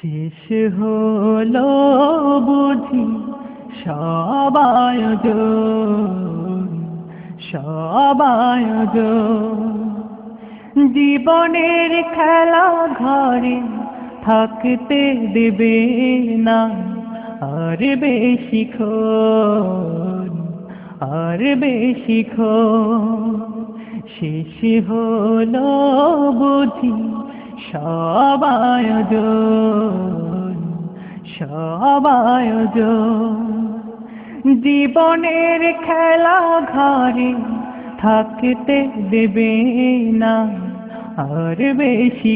শেষ হলো বুঝি সবায়জ সবায়জ জীবনের খেলা ঘরে থাকতে দেবে না, আর বেশি আর বেশি শেষ হলো বুঝি সবায়জ সবায়জ জীবনের খেলা ঘরে থাকতে দেবে না, আর বেশি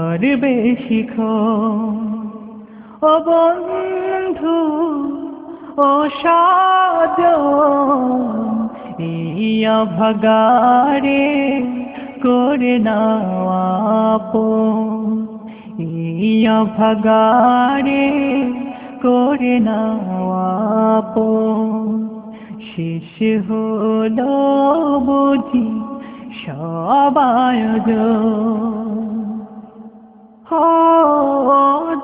আর বেশি ও বন্ধু, ও সাজ ইয়া ভগারে করে নাপ ইয়া ভগারে করে নাপ শেষ হলো বুঝি সবায়জ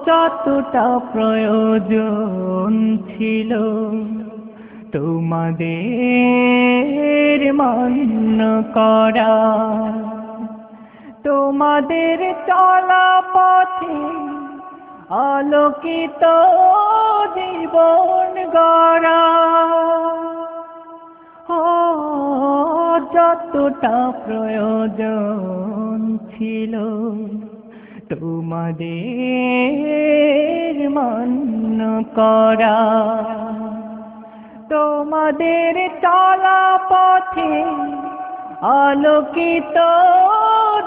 যতটা প্রয়োজন ছিল তোমাদের মান্য করা। তোমাদের চলা পথে আলোকিত জীবন গড়া। যতটা প্রয়োজন ছিল তোমাদের মান্য করা। তোমাদের চলা পথে আলোকিত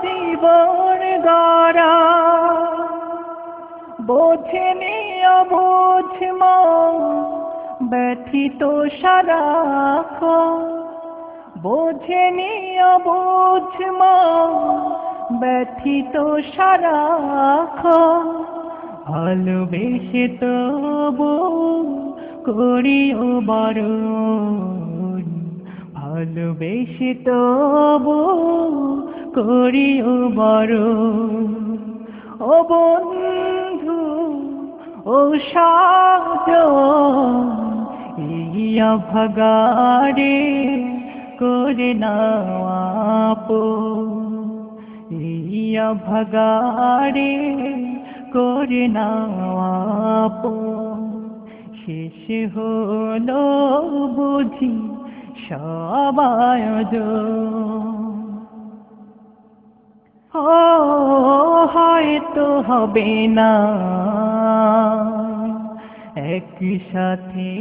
জীবন গড়া। বোঝেনি অবোঝ ব্যথিত সারাখ বোঝেনি অবোঝ ব্যথিত সারাখ ভালোবেসে তবু করিও বারণ, ভালোবেসে তবু করিও বারণ ও বন্ধু, ও সাজ ইয়া ভগারে করে নাপ ইয়া ভগারে করে নাপ শেষ হলো বুঝি সবায়জ ও, হয়তো হবে না। একই সাথে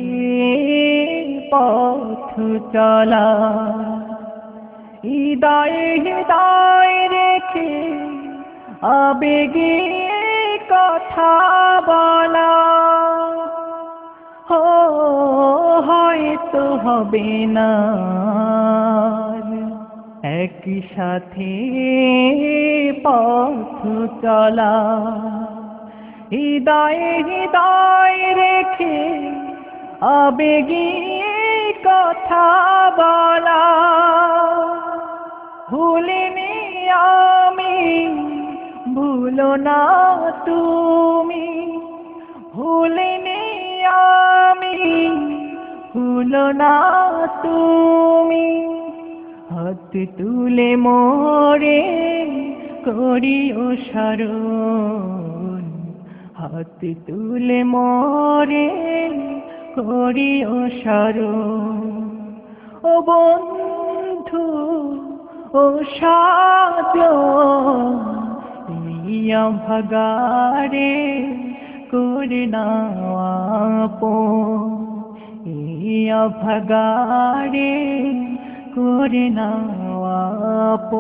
পথ চলা, হৃদয়ে হৃদয় রেখে আবেগে কথা বলা। ও, হয়তো হবে না। একই সাথে পথ চলা। হৃদয়ে হৃদয় রেখে আবেগী কথা বলা। ভুলিনি আমি, ভুলো না তুমি। ভুলিনি আমি, ভুলো না তুমি। হাত তুলে মোরে করিও সারণ। হাত তুলে মোরে করিও সারণ। ও বন্ধু, ও ইয়া ভগারে করে নাপ ইয়া ভগারে করে নাপ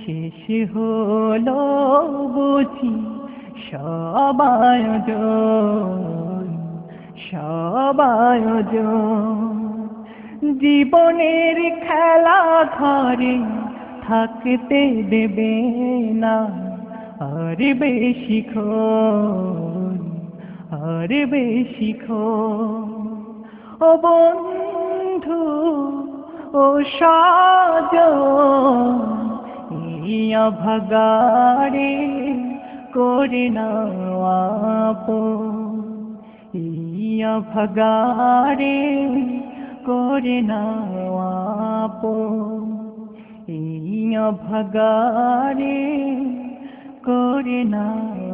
শেষ হলো বুঝি সবায়জ সবায়জ জীবনের খেলা ঘরে থাকতে দেবে না, আর বেশি খো আর বেশি খো ও বন্ধু ও সাজ ইয়া ভাগারে করে নাও ইয়া ভাগারে করে নাও ইয়া ভাগারে করে নাও